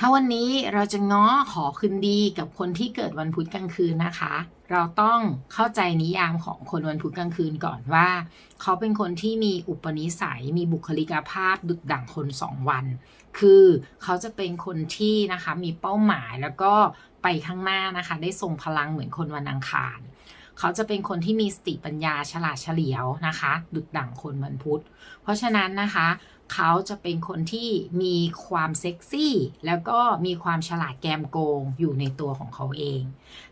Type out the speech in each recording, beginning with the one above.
ถ้าวันนี้เราจะง้อขอคืนดีกับคนที่เกิดวันพุธกลางคืนนะคะ เราต้องเข้าใจนิยามของคนวันพุธกลางคืนก่อนว่า เขาเป็นคนที่มีอุปนิสัยมีบุคลิกภาพดึกดั่งคนสองวัน คือเขาจะเป็นคนที่นะคะมีเป้าหมายแล้วก็ไปข้างหน้านะคะ ได้ทรงพลังเหมือนคนวันอังคาร เขาจะเป็นคนที่มีสติปัญญาฉลาดเฉลียวนะคะดึกดั่งคนวันพุธ เพราะฉะนั้นนะคะ เขาจะเป็นคนที่มีความเซ็กซี่ แล้วก็มีความฉลาดแกมโกงอยู่ในตัวของเขาเอง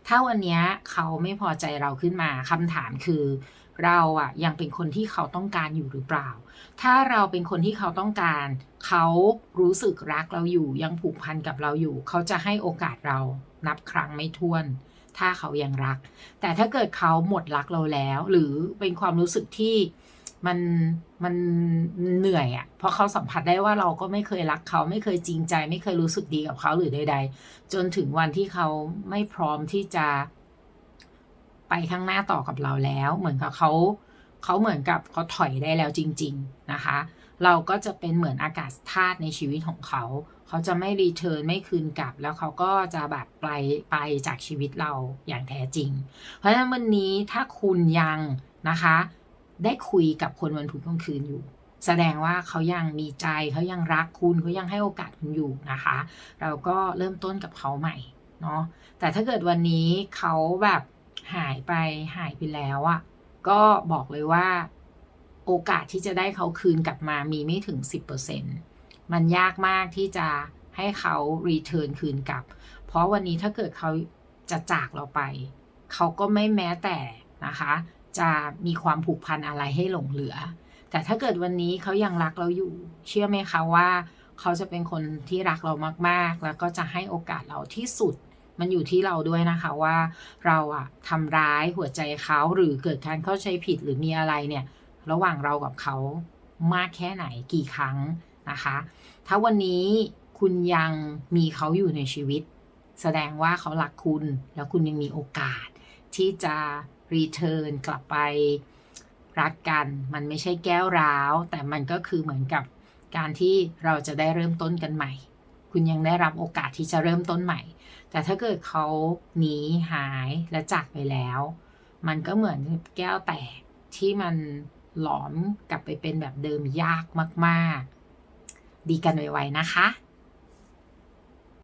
ถ้าวันนี้เขาไม่พอใจเราขึ้นมาคำถามคือเราอะยังเป็นคนที่เขาต้องการอยู่หรือเปล่า ถ้าเราเป็นคนที่เขาต้องการ เขารู้สึกรักเราอยู่ยังผูกพันกับเราอยู่ เขาจะให้โอกาสเรานับครั้งไม่ถ้วน ถ้าเขายังรัก แต่ถ้าเกิดเขาหมดรักเราแล้ว หรือเป็นความรู้สึกที่มันมันเหนื่อยอะ่ะ เพราะเขาสัมผัสได้ว่าเราก็ไม่เคยรักเขาไม่เคยจริงใจ ไม่เคยรู้สึกดีกับเขาหรือใด ๆ จนถึงวันที่เขาไม่พร้อมที่จะไปข้างหน้าต่อกับเราแล้ว เหมือนกับเขาเขาเหมือนกับเขาถอยได้แล้วจริง ๆ นะคะ เราก็จะเป็นเหมือนอากาศธาตุในชีวิตของเขา เขาจะไม่รีเทิร์นไม่คืนกลับ แล้วเขาก็จะแบบไปไปจากชีวิตเราอย่างแท้จริง เพราะฉะนั้นวันนี้ถ้าคุณยังนะคะ ได้คุยกับคนวันพุธกลางคืนอยู่ แสดงว่าเขายังมีใจเขายังรักคุณเขายังให้โอกาสคุณอยู่นะคะ เราก็เริ่มต้นกับเขาใหม่เนาะแต่ถ้าเกิดวันนี้เขาแบบหายไปหายไปแล้วอะ่ะก็บอกเลยว่า โอกาสที่จะได้เขาคืนกลับมามีไม่ถึง 10%มันยากมากที่จะให้เขารีเทิร์นคืนกลับ เพราะวันนี้ถ้าเกิดเขาจะจากเราไป เขาก็ไม่แม้แต่นะคะ จะมีความผูกพันอะไรให้หลงเหลือ แต่ถ้าเกิดวันนี้เขายังรักเราอยู่ เชื่อไหมคะว่า เขาจะเป็นคนที่รักเรามากๆ แล้วก็จะให้โอกาสเราที่สุดมันอยู่ที่เราด้วยนะคะว่าเราอะทำร้ายหัวใจเขาหรือเกิดการเข้าใจผิดหรือมีอะไรเนี่ย ระหว่างเรากับเขามากแค่ไหนกี่ครั้งนะคะ ถ้าวันนี้คุณยังมีเขาอยู่ในชีวิต แสดงว่าเขารักคุณ แล้วคุณยังมีโอกาส ที่จะรีเทิร์นกลับไปรักกัน มันไม่ใช่แก้วร้าว แต่มันก็คือเหมือนกับการที่เราจะได้เริ่มต้นกันใหม่ คุณยังได้รับโอกาสที่จะเริ่มต้นใหม่ แต่ถ้าเกิดเขาหนีหายและจากไปแล้ว มันก็เหมือนแก้วแตกที่มัน หลอมกลับไปเป็นแบบเดิมยากมาก ๆ ดีกันไวๆนะคะ